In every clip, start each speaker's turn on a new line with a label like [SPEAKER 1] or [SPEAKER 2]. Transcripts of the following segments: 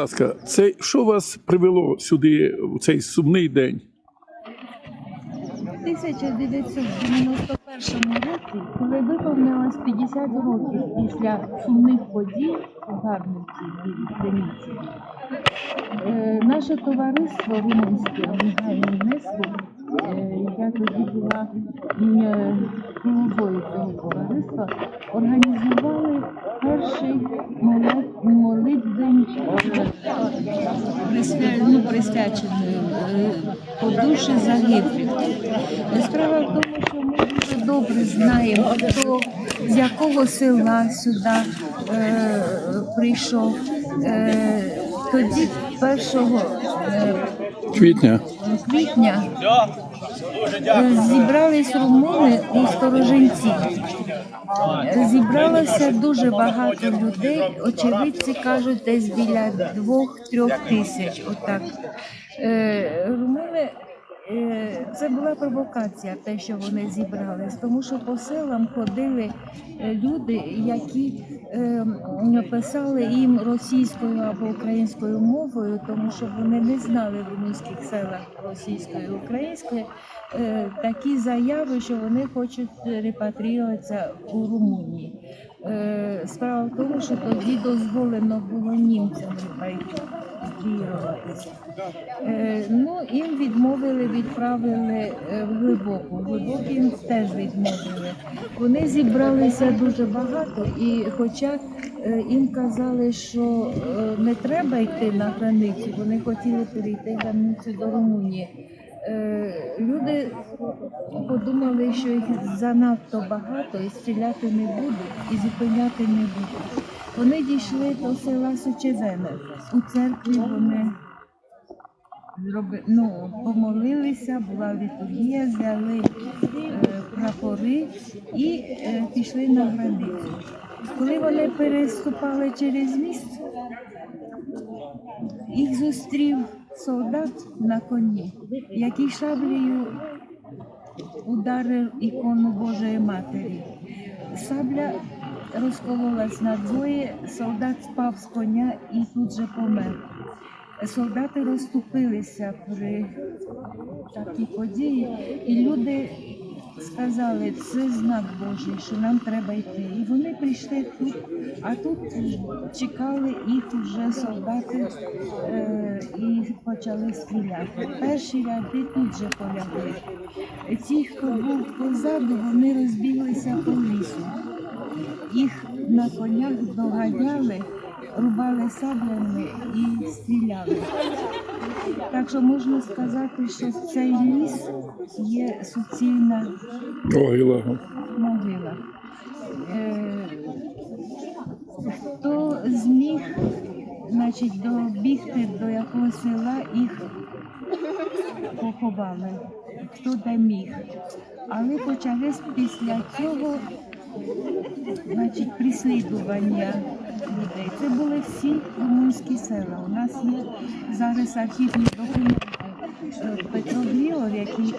[SPEAKER 1] ласка, це що вас привело сюди у цей сумний день?
[SPEAKER 2] У 1991 році, коли виповнилось 50 років після сумних подій у Гарниці і Криниці, е, наше товариство румунське «Мігай ЮНЕСКО, е, я тоді була м, е, головою цього товариства, організували перший молит- молитвень присвя- ну, присвячений е, по душі загиблих. Справа в тому, що ми дуже добре знаємо, хто з якого села сюди е, прийшов. Е, тоді 1 е,
[SPEAKER 1] Квітня.
[SPEAKER 2] квітня е, зібрались румуни у Сторожинці. Зібралося дуже багато людей. Очевидці кажуть, десь біля двох-трьох тисяч. Отак. Е, Румуни, е, це була провокація, те, що вони зібрались, тому що по селам ходили е, люди, які е, писали їм російською або українською мовою, тому що вони не знали в румунських селах російської і української. Е, Такі заяви, що вони хочуть репатріюватися у Румунії. Е, Справа в тому, що тоді дозволено було німцям репатріюватися. Е, Ну, їм відмовили, відправили в глибоку. Глибоку їм теж відмовили. Вони зібралися дуже багато, і хоча їм казали, що не треба йти на границю, вони хотіли перейти границю до Румунії. Е, Люди подумали, що їх занадто багато і стріляти не будуть, і зупиняти не будуть. Вони дійшли до села Сучевене. У церкві вони ну, помолилися, була літургія, взяли е, прапори і е, пішли на границю. Коли вони переступали через міст, їх зустрів солдат на коні, який шаблею ударив ікону Божої Матері. Сабля розкололась на двоє, солдат спав з коня і тут же помер. Солдати розступилися при такій події, і люди сказали, це знак Божий, що нам треба йти. І вони прийшли тут, а тут чекали їх вже солдати е, і почали стріляти. Перші ряди тут же полягли. Ті, хто був позаду, вони розбіглися по лісу. Їх на конях доганяли, рубали саблями і стріляли. Так що можна сказати, що цей ліс є суцільна
[SPEAKER 1] Могила.
[SPEAKER 2] могила. Е, Хто зміг значить, добігти до якогось села, їх поховали, хто де міг. Але почались після цього значить, прислідування людей. Це були всі румунські села. У нас є зараз архівні документи. Е, Петро Гліор, який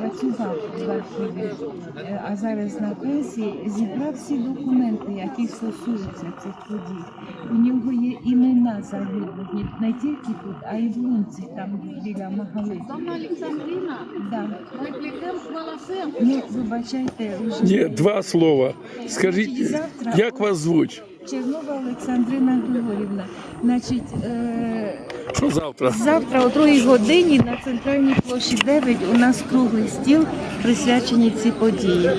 [SPEAKER 2] працював в архіві, е, а зараз на пенсії, зібрав всі документи, які стосуються цих подій. У нього є імена загиблих не- не тільки тут, а й в Лунці, там біля Магалиці.
[SPEAKER 3] Doamna Alexandrina,
[SPEAKER 2] Да.
[SPEAKER 3] noi plecăm până la.
[SPEAKER 2] Ну, вибачайте, вже
[SPEAKER 1] Ні, два слова. Скажіть,
[SPEAKER 2] Завтра-
[SPEAKER 1] як вас звуть?
[SPEAKER 2] Чернова Олександрина Григорівна. Значить, е,
[SPEAKER 1] завтра?
[SPEAKER 2] завтра о 2 годині на центральній площі 9 у нас круглий стіл присвячений цій події.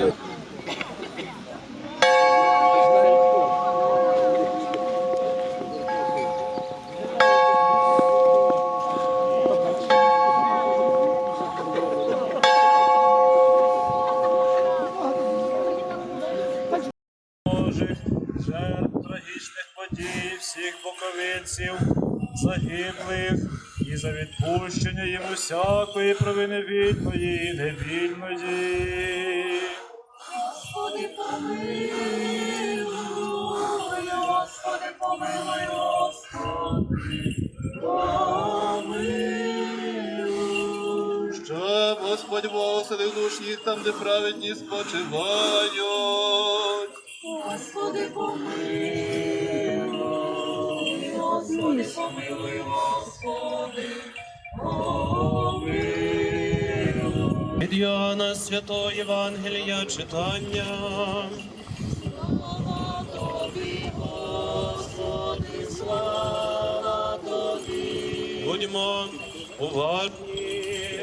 [SPEAKER 4] Усякої провини вільної і невільної.
[SPEAKER 3] Господи, помилуй, Господи, помилуй, Господи, помилуй.
[SPEAKER 5] Щоб Господь благословив душ їх там, де праведні спочивають.
[SPEAKER 3] Господи, помилуй, Господи,
[SPEAKER 6] чуєш?
[SPEAKER 4] Від Йоанна Святого Євангелія читання. Слава тобі, Господи, слава тобі. Будьмо уважні.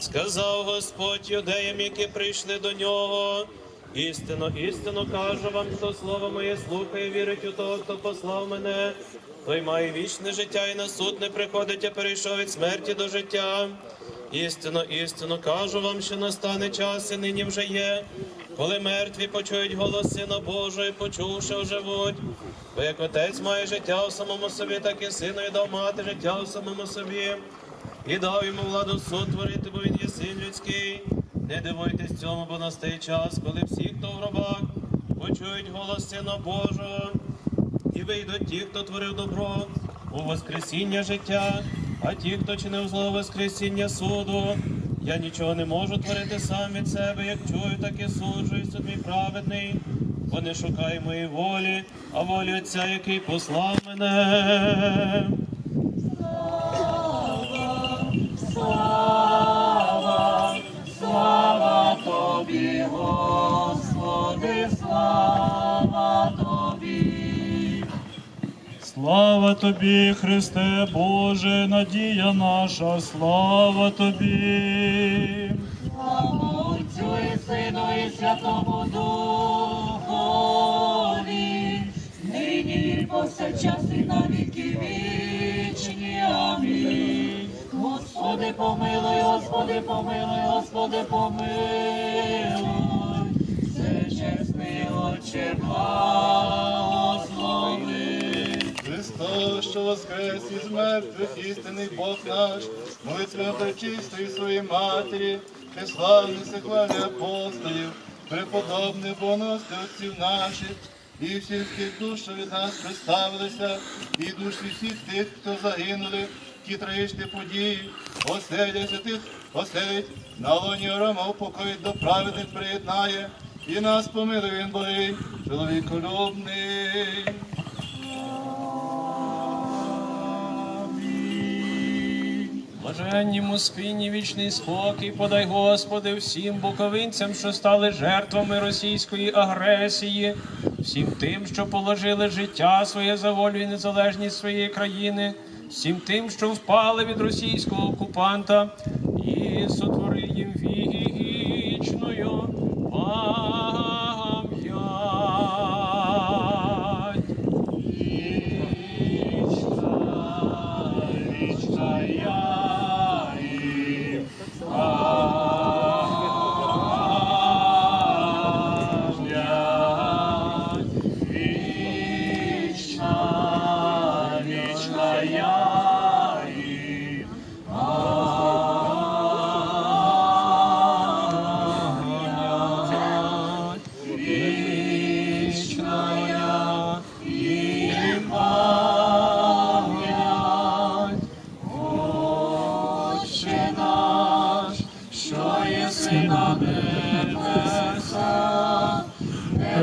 [SPEAKER 4] Сказав Господь юдеям, які прийшли до нього. Істинно, істинно кажу вам, хто слово моє слухає, вірить у того, хто послав мене, той має вічне життя і на суд не приходить, а перейшов від смерті до життя. Істинно, істинно кажу вам, що настане час, і нині вже є, коли мертві почують голос Сина Божого, і почувши, оживуть. Бо як отець має життя у самому собі, так і синові дав мати життя у самому собі. І дав йому владу суд творити, бо він є син людський. Не дивуйтесь цьому, бо настає час, коли всі, хто в гробах, почують голос Сина Божого, і вийдуть ті, хто творив добро, у Воскресіння життя, а ті, хто чинив зло Воскресіння суду. Я нічого не можу творити сам від себе, як чую, так і суджу, і суд мій праведний. Бо не шукай моєї волі, а волі Отця, який послав мене. Тобі, Христе Боже, надія наша, слава тобі.
[SPEAKER 7] Отцю і Сину і Святому Духові, нині і повсякчас і на віки вічні. Амінь. Господи, помилуй, Господи, помилуй, Господи, помилуй. Всечесний Отче, благослови.
[SPEAKER 5] Христос, що воскрес із мертвих, істинний Бог наш, молитвою пречистої своїй матері, ти славний хвалі апостолів, преподобних боности отців наших, і всіх тих душ, що від нас представилися, і душі всіх тих, хто загинули, ті трагічні події, оселяться тих, оселять, на лоні Рома упокоїть до праведних приєднає, і нас помилуй він Богий, чоловіколюбний.
[SPEAKER 4] Блаженнім у спині вічний спокій, подай, Господи, всім буковинцям, що стали жертвами російської агресії, всім тим, що положили життя своє за волю і незалежність своєї країни, всім тим, що впали від російського окупанта, і сотвори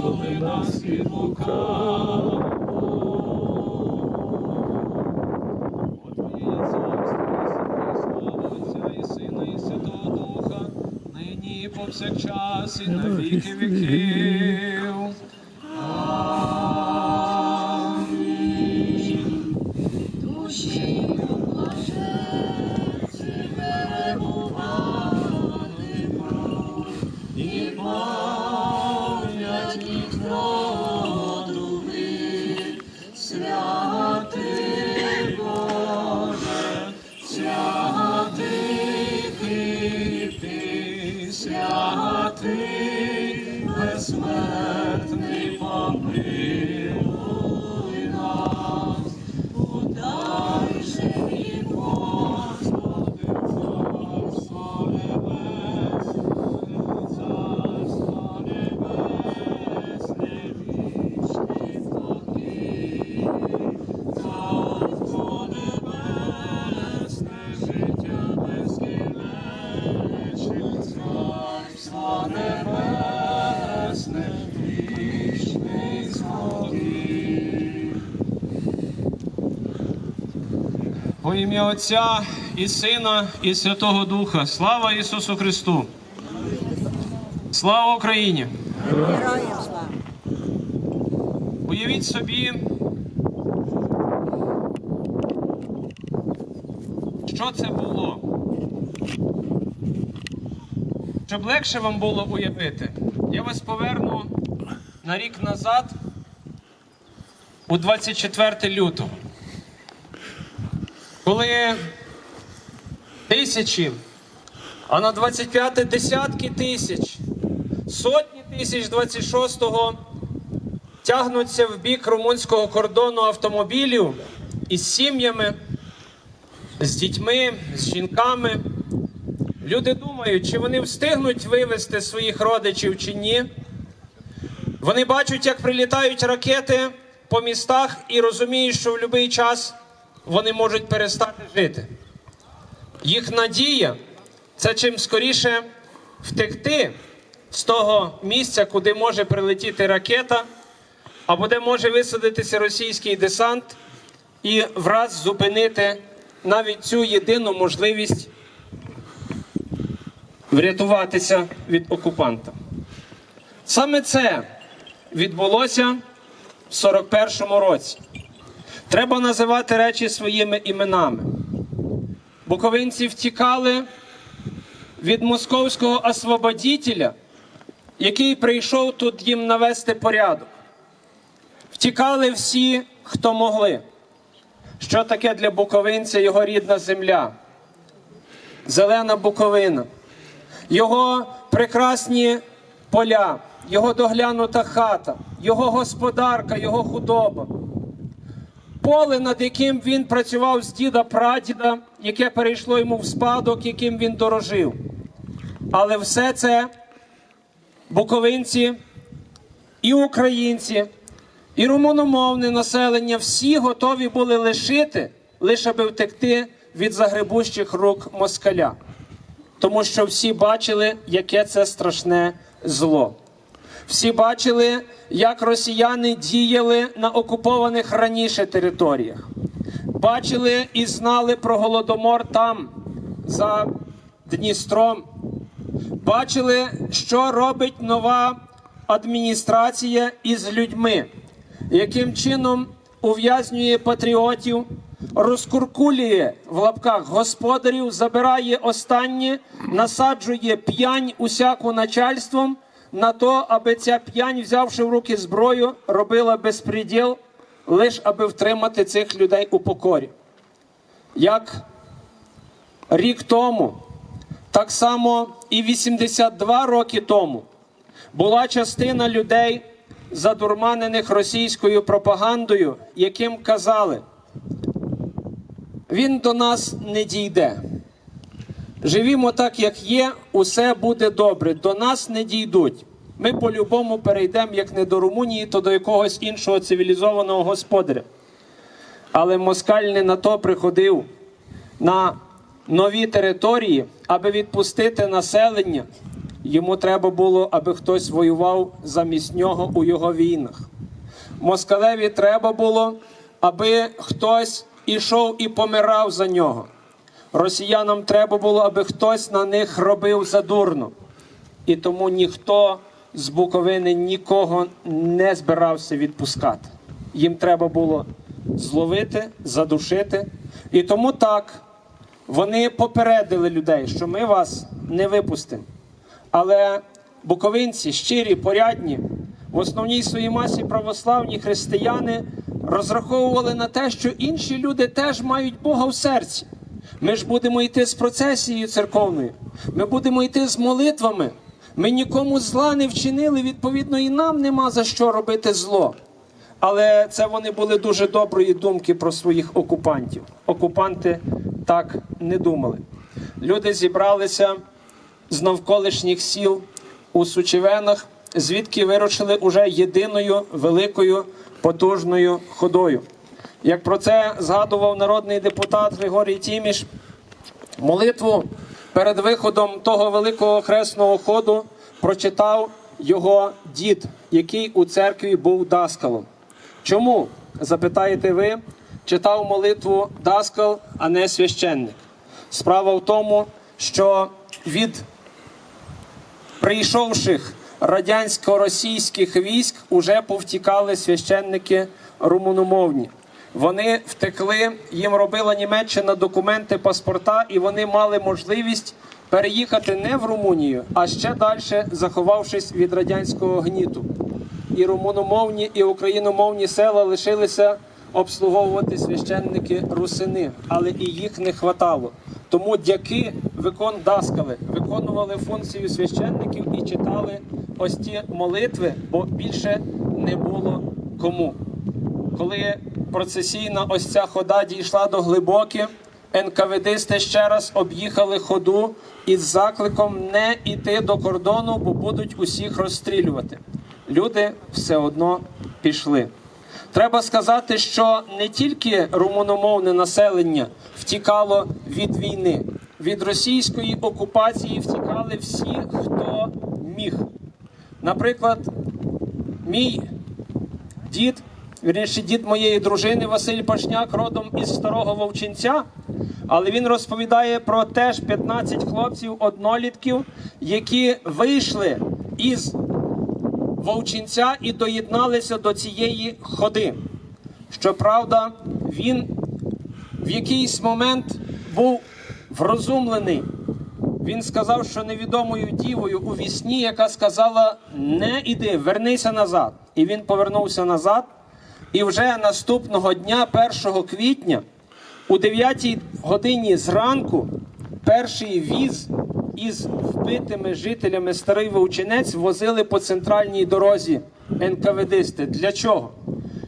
[SPEAKER 1] визволи нас від лукавого.
[SPEAKER 4] Отця і Сина, і Святого Духа, нині і повсякчас, і на віки віків.
[SPEAKER 8] Во ім'я Отця і Сина, і Святого Духа. Слава Ісусу Христу! Слава Україні! Уявіть собі, що це було. Щоб легше вам було уявити, я вас поверну на рік назад, у 24 лютого, коли тисячі, а на 25 десятки тисяч, сотні тисяч 26-го тягнуться в бік румунського кордону автомобілів із сім'ями, з дітьми, з жінками. Люди думають, чи вони встигнуть вивезти своїх родичів чи ні. Вони бачать, як прилітають ракети по містах і розуміють, що в будь-який час вони можуть перестати жити. Їх надія це чим скоріше втекти з того місця, куди може прилетіти ракета, або де може висадитися російський десант і враз зупинити навіть цю єдину можливість врятуватися від окупанта. Саме це відбулося в 41-му році. Треба називати речі своїми іменами. Буковинці втікали від московського освободітеля, який прийшов тут їм навести порядок. Втікали всі, хто могли. Що таке для буковинця його рідна земля? Зелена Буковина, його прекрасні поля, його доглянута хата, його господарка, його худоба. Поле, над яким він працював з діда прадіда, яке перейшло йому в спадок, яким він дорожив. Але все це буковинці і українці, і румуномовне населення всі готові були лишити, лише аби втекти від загребущих рук москаля. Тому що всі бачили, яке це страшне зло. Всі бачили, як росіяни діяли на окупованих раніше територіях. Бачили і знали про голодомор там, за Дністром. Бачили, що робить нова адміністрація із людьми, яким чином ув'язнює патріотів, розкуркулює в лапках господарів, забирає останнє, насаджує п'янь усяку начальством на то, аби ця п'янь, взявши в руки зброю, робила безпреділ, лише аби втримати цих людей у покорі. Як рік тому, так само і 82 роки тому була частина людей, задурманених російською пропагандою, яким казали, він до нас не дійде. Живімо так, як є, усе буде добре. До нас не дійдуть. Ми по-любому перейдемо, як не до Румунії, то до якогось іншого цивілізованого господаря. Але москаль не на то приходив на нові території, аби відпустити населення. Йому треба було, аби хтось воював замість нього у його війнах. Москалеві треба було, аби хтось ішов і помирав за нього. Росіянам треба було, аби хтось на них робив задурно. І тому ніхто з Буковини нікого не збирався відпускати. Їм треба було зловити, задушити. І тому так вони попередили людей, що ми вас не випустимо. Але буковинці щирі, порядні, в основній своїй масі православні християни розраховували на те, що інші люди теж мають Бога в серці. Ми ж будемо йти з процесією церковною, ми будемо йти з молитвами. Ми нікому зла не вчинили, відповідно, і нам нема за що робити зло. Але це вони були дуже доброї думки про своїх окупантів. Окупанти так не думали. Люди зібралися з навколишніх сіл у Сучевенах, звідки вирушили уже єдиною великою потужною ходою. Як про це згадував народний депутат Григорій Тіміш, молитву перед виходом того великого хресного ходу прочитав його дід, який у церкві був даскалом. Чому запитаєте ви? читав молитву даскал, а не священник. Справа в тому, що від прийшовших радянсько-російських військ уже повтікали священники румуномовні. Вони втекли, їм робила Німеччина документи, паспорта, і вони мали можливість переїхати не в Румунію, а ще далі, заховавшись від радянського гніту. І румуномовні, і україномовні села лишилися обслуговувати священники русини, але і їх не хватало. Тому дяки викон даскали виконували функцію священників і читали ось ті молитви, бо більше не було кому. Коли процесійна ось ця хода дійшла до глибоки, НКВДисти ще раз об'їхали ходу із закликом не йти до кордону, бо будуть усіх розстрілювати. Люди все одно пішли. Треба сказати, що не тільки румуномовне населення втікало від війни, від російської окупації втікали всі, хто міг. Наприклад, мій дід, вірніше, дід моєї дружини Василь Пашняк, родом із старого Вовчинця. Але він розповідає про теж 15 хлопців, однолітків, які вийшли із Вовчинця і доєдналися до цієї ходи. Щоправда, він в якийсь момент був врозумлений. Він сказав, що невідомою дівою у вісні, яка сказала: Не іди, вернися назад. І він повернувся назад. І вже наступного дня, 1 квітня, у 9 годині зранку, перший віз із вбитими жителями Старий Вовчинець возили по центральній дорозі НКВДисти. Для чого?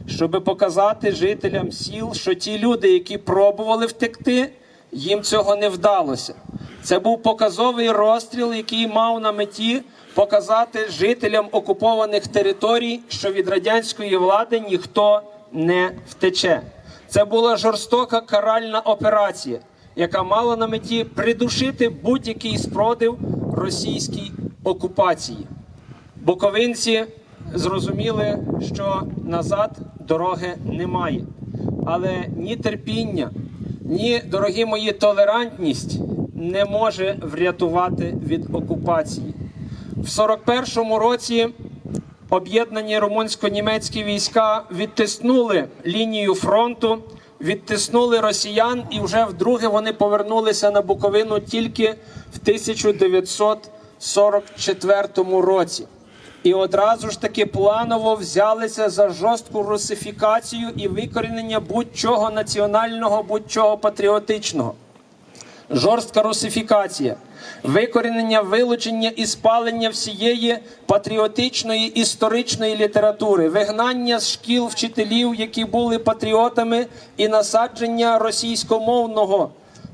[SPEAKER 8] Щоб показати жителям сіл, що ті люди, які пробували втекти, їм цього не вдалося. Це був показовий розстріл, який мав на меті показати жителям окупованих територій, що від радянської влади ніхто не втече. Це була жорстока каральна операція, яка мала на меті придушити будь-який спротив російській окупації. Буковинці зрозуміли, що назад дороги немає. Але ні терпіння, ні, дорогі мої, толерантність не може врятувати від окупації. В 41-му році об'єднані румунсько-німецькі війська відтиснули лінію фронту, відтиснули росіян, і вже вдруге вони повернулися на Буковину тільки в 1944 році. І одразу ж таки планово взялися за жорстку русифікацію і викорінення будь-чого національного, будь-чого патріотичного. Жорстка русифікація, викорінення, вилучення і спалення всієї патріотичної історичної літератури, вигнання з шкіл вчителів, які були патріотами, і насадження російськомовного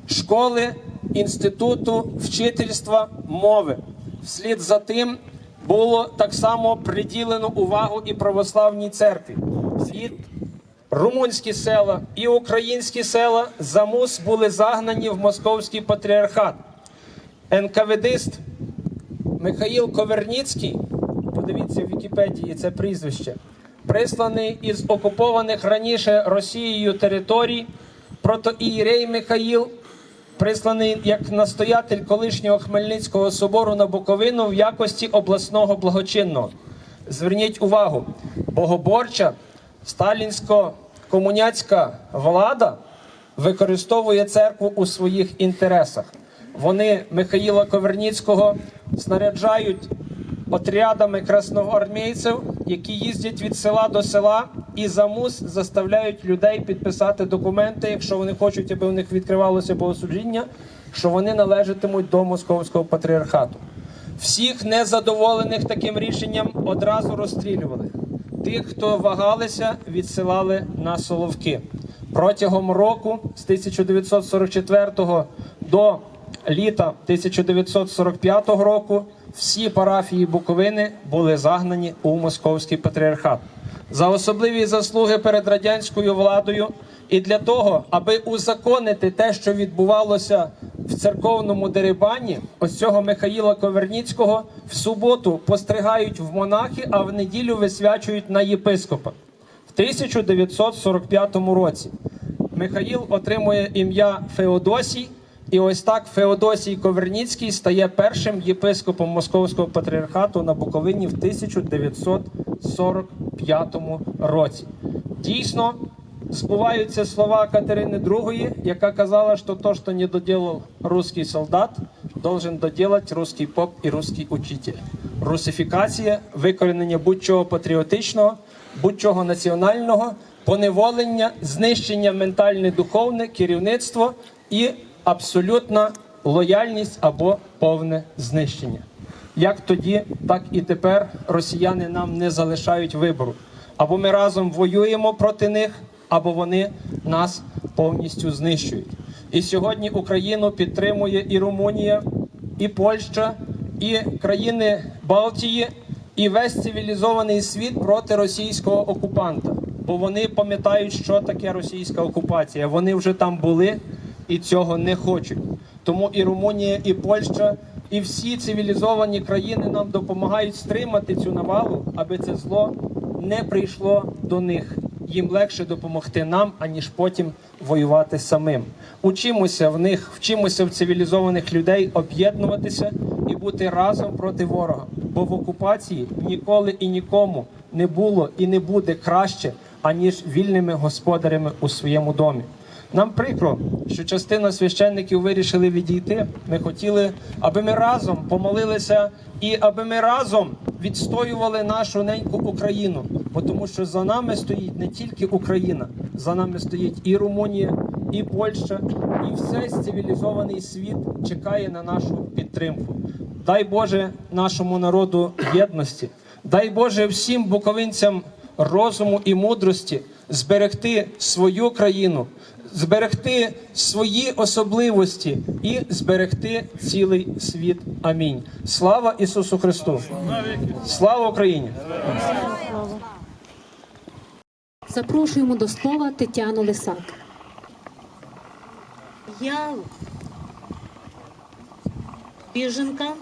[SPEAKER 8] школи, інституту, вчительства, мови. Вслід за тим було так само приділено увагу і православній церкві. Вслід румунські села і українські села за мус були загнані в московський патріархат. НКВДист Михаїл Коверніцький, подивіться в Вікіпедії це прізвище, присланий із окупованих раніше Росією територій, протоієрей Михаїл, присланий як настоятель колишнього Хмельницького собору на Буковину в якості обласного благочинного. Зверніть увагу, богоборча сталінсько-комуняцька влада використовує церкву у своїх інтересах. Вони Михаїла Коверніцького снаряджають отрядами красноармійців, які їздять від села до села і за мус заставляють людей підписати документи, якщо вони хочуть, аби у них відкривалося богослужіння, що вони належатимуть до московського патріархату. Всіх незадоволених таким рішенням одразу розстрілювали. Тих, хто вагалися, відсилали на Соловки. Протягом року з 1944 до літа 1945 року всі парафії Буковини були загнані у московський патріархат за особливі заслуги перед радянською владою і для того, аби узаконити те, що відбувалося в церковному дерибані, ось цього Михаїла Коверніцького в суботу постригають в монахи, а в неділю висвячують на єпископа. В 1945 році Михаїл отримує ім'я Феодосій, і ось так Феодосій Коверніцький стає першим єпископом Московського патріархату на Буковині в 1945 році. Дійсно, збуваються слова Катерини II, яка казала, що то, що не доділав русський солдат, должен доделать русський поп і русський учитель. Русифікація, викоренення будь-чого патріотичного, будь-чого національного, поневолення, знищення ментальне духовне, керівництво і абсолютна лояльність або повне знищення. Як тоді, так і тепер росіяни нам не залишають вибору. Або ми разом воюємо проти них, або вони нас повністю знищують. І сьогодні Україну підтримує і Румунія, і Польща, і країни Балтії, і весь цивілізований світ проти російського окупанта. Бо вони пам'ятають, що таке російська окупація. Вони вже там були і цього не хочуть. Тому і Румунія, і Польща, і всі цивілізовані країни нам допомагають стримати цю навалу, аби це зло не прийшло до них. Їм легше допомогти нам, аніж потім воювати самим. Учимося в них, вчимося в цивілізованих людей об'єднуватися і бути разом проти ворога. Бо в окупації ніколи і нікому не було і не буде краще, аніж вільними господарями у своєму домі. Нам прикро, що частина священників вирішили відійти. Ми хотіли, аби ми разом помолилися і аби ми разом відстоювали нашу неньку Україну. Бо тому, що за нами стоїть не тільки Україна, за нами стоїть і Румунія, і Польща, і весь цивілізований світ чекає на нашу підтримку. Дай Боже нашому народу єдності, дай Боже всім буковинцям розуму і мудрості зберегти свою країну, зберегти свої особливості і зберегти цілий світ. Амінь. Слава Ісусу Христу! Слава Україні!
[SPEAKER 9] Запрошуємо до слова Тетяну Лисак.
[SPEAKER 10] Я біженка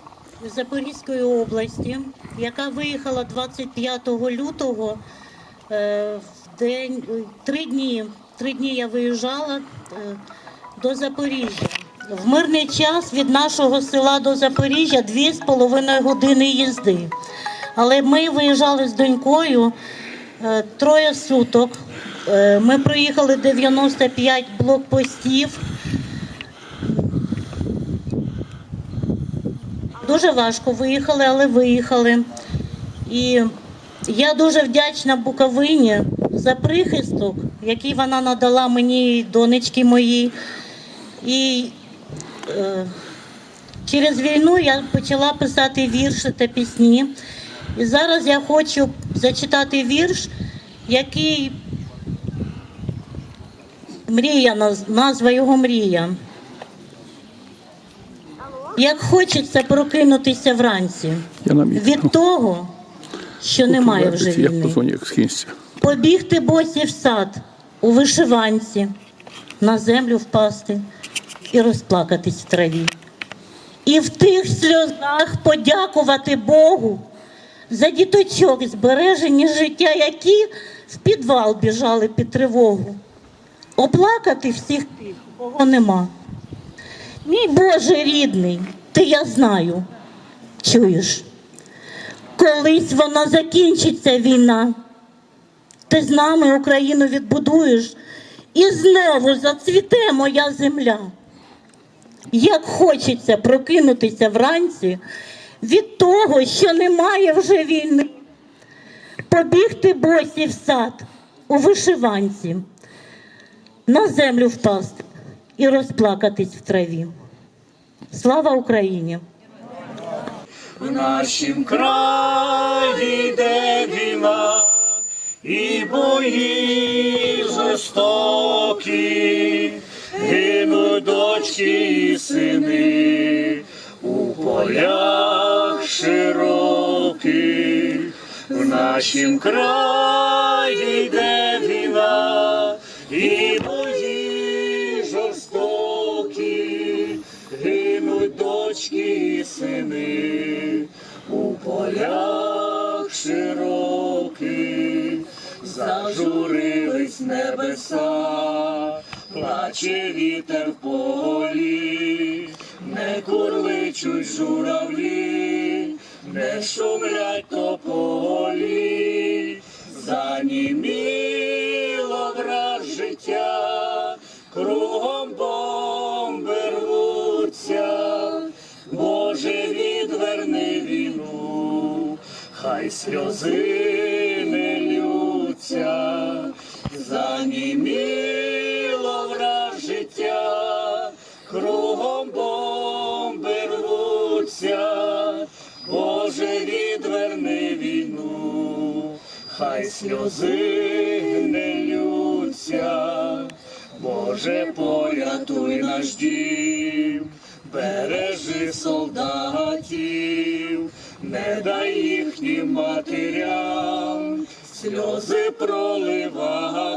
[SPEAKER 10] з Запорізької області, яка виїхала 25 лютого е, в день е, три дні. Три дні я виїжджала е, до Запоріжжя. В мирний час від нашого села до Запоріжжя дві з половиною години їзди. Але ми виїжджали з донькою е, троє суток. Е, Ми проїхали 95 блокпостів. Дуже важко виїхали, але виїхали. І я дуже вдячна Буковині за прихисток, який вона надала мені донечки моїй. І е, через війну я почала писати вірші та пісні. І зараз я хочу зачитати вірш, який мрія, наз- назва його мрія. Як хочеться прокинутися вранці від того, що немає вже війни. Побігти босі в сад у вишиванці, на землю впасти і розплакатись в траві. І в тих сльозах подякувати Богу за діточок, збережені життя, які в підвал біжали під тривогу. Оплакати всіх тих, кого нема. Мій Боже рідний, ти я знаю, чуєш. Колись вона закінчиться війна. Ти з нами Україну відбудуєш, і знову зацвіте моя земля. Як хочеться прокинутися вранці від того, що немає вже війни, побігти босі в сад у вишиванці, на землю впасти і розплакатись в траві. Слава Україні!
[SPEAKER 4] В нашім краї йде війна, і бої жорстокі, гинуть дочки і сини у полях широких. В нашім краї йде війна, небеса, скаче вітер в полі, не курличуть журавлі, не шумлять тополі, заніміло враз життя, кругом бомби рвуться, Боже, відверни війну, хай сльози заніміло враз життя, кругом бомби рвуться, Боже, відверни війну, хай сльози не лються, Боже, порятуй наш дім, бережи солдатів, не дай їхнім матерям. Сльози проливати,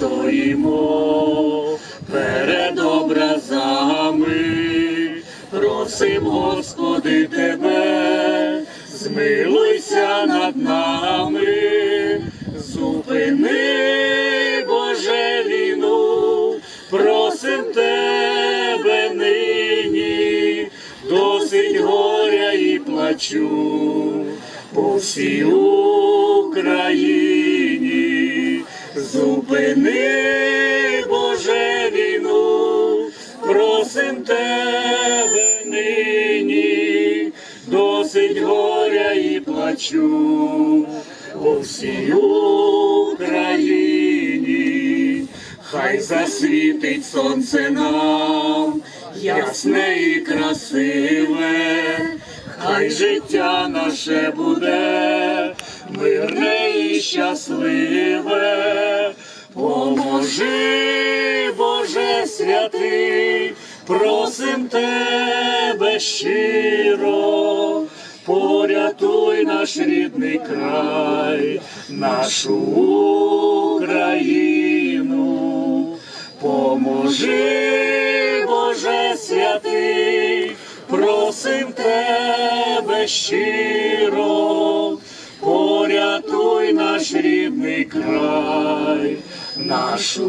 [SPEAKER 4] стоїмо перед образами, просим, Господи, Тебе, змилуйся над нами, зупини, Боже, війну, просим Тебе нині, досить горя і плачу. По всій всій Україні, хай засвітить сонце нам, ясне і красиве, хай життя наше буде мирне і щасливе, поможи, Боже святий, просим тебе щиро, порятуй наш рідний край, нашу Україну, поможи, Боже святий, просим тебе щиро, порятуй наш рідний край, нашу